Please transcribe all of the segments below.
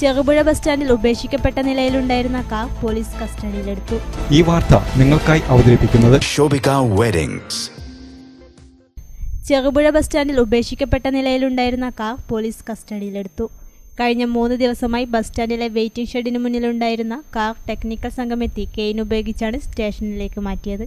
Cherupuzha bus സ്റ്റാൻഡിൽ ഉപേക്ഷിക്കപ്പെട്ട നിലയിലുണ്ടായിരുന്ന car police കസ്റ്റഡിയിലെടുത്തു. ഈ വാർത്ത നിങ്ങൾക്കായി അവതരിപ്പിക്കുന്നത് വെഡിങ്സ്. ചെറുപുഴ ബസ് സ്റ്റാൻഡിൽ ഉപേക്ഷിക്കപ്പെട്ട നിലയിലുണ്ടായിരുന്ന കാർ പോലീസ് കസ്റ്റഡിയിലെടുത്തു. കഴിഞ്ഞ മൂന്ന് ദിവസമായി ബസ് സ്റ്റാൻഡിലെ വെയിറ്റിംഗ് ഷെഡിന് മുന്നിലുണ്ടായിരുന്ന കാർ ടെക്നിക്കൽ സംഘം എത്തി കെയിൻ ഉപയോഗിച്ചാണ് സ്റ്റേഷനിലേക്ക് മാറ്റിയത്.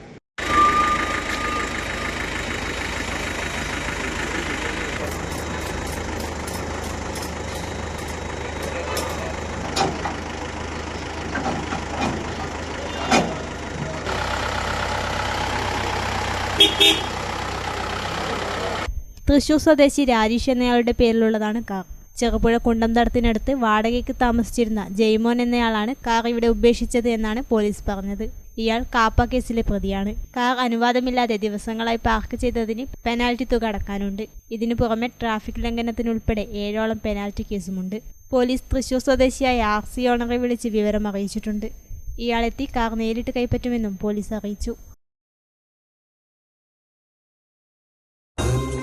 തൃശൂർ സ്വദേശി രാജേഷ് എന്നയാളുടെ പേരിലുള്ളതാണ് കാർ. ചെറുപുഴ കുണ്ടന്തടത്തിനടുത്ത് വാടകയ്ക്ക് താമസിച്ചിരുന്ന ജയ്മോൻ എന്നയാളാണ് കാർ ഇവിടെ ഉപേക്ഷിച്ചത് എന്നാണ് പോലീസ് പറഞ്ഞത്. ഇയാൾ കാപ്പ കേസിലെ പ്രതിയാണ്. കാർ അനുവാദമില്ലാതെ ദിവസങ്ങളായി പാർക്ക് ചെയ്തതിന് പെനാൽറ്റി തുക അടക്കാനുണ്ട്. ഇതിനു പുറമെ ട്രാഫിക് ലംഘനത്തിനുൾപ്പെടെ ഏഴോളം പെനാൽറ്റി കേസുമുണ്ട്. പോലീസ് തൃശൂർ സ്വദേശിയായ ആർ സി ഓണറെ വിളിച്ച് വിവരം അറിയിച്ചിട്ടുണ്ട് ഇയാളെത്തി കാർ നേരിട്ട് കൈപ്പറ്റുമെന്നും പോലീസ് അറിയിച്ചു.